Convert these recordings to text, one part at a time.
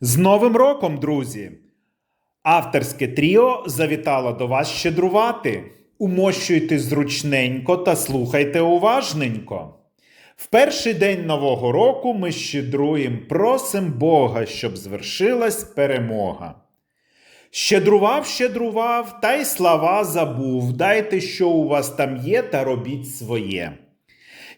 З Новим роком, друзі! Авторське тріо завітало до вас щедрувати. Умощуйте зручненько та слухайте уважненько. В перший день Нового року ми щедруємо, просим Бога, щоб звершилась перемога. Щедрував, щедрував, та й слова забув. Дайте, що у вас там є, та робіть своє.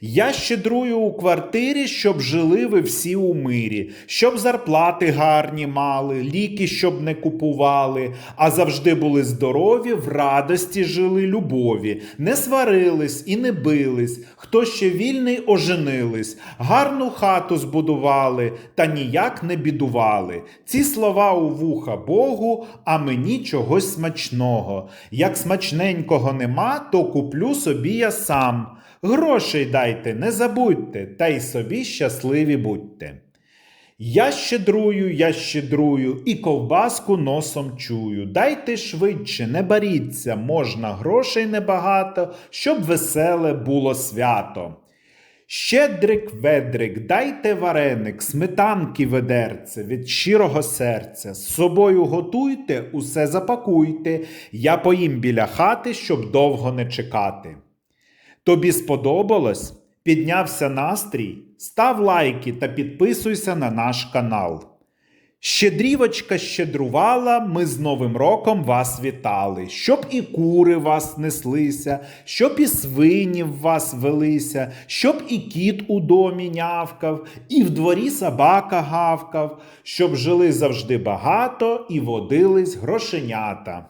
Я щедрую у квартирі, щоб жили ви всі у мирі, щоб зарплати гарні мали, ліки щоб не купували, а завжди були здорові, в радості жили любові, не сварились і не бились, хто ще вільний оженились, гарну хату збудували та ніяк не бідували. Ці слова у вуха Богу, а мені чогось смачного. Як смачненького нема, то куплю собі я сам. Грошей дайте, не забудьте, та й собі щасливі будьте. Я щедрую, я щедрую, і ковбаску носом чую. Дайте швидше, не баріться, можна грошей небагато, щоб веселе було свято. Щедрик ведрик, дайте вареник, сметанки ведерце від щирого серця. З собою готуйте, усе запакуйте. Я поїм біля хати, щоб довго не чекати. Тобі сподобалось? Піднявся настрій? Став лайки та підписуйся на наш канал. Щедрівочка щедрувала, ми з Новим роком вас вітали, щоб і кури вас неслися, щоб і свині в вас велися, щоб і кіт у домі нявкав, і в дворі собака гавкав, щоб жили завжди багато і водились грошенята.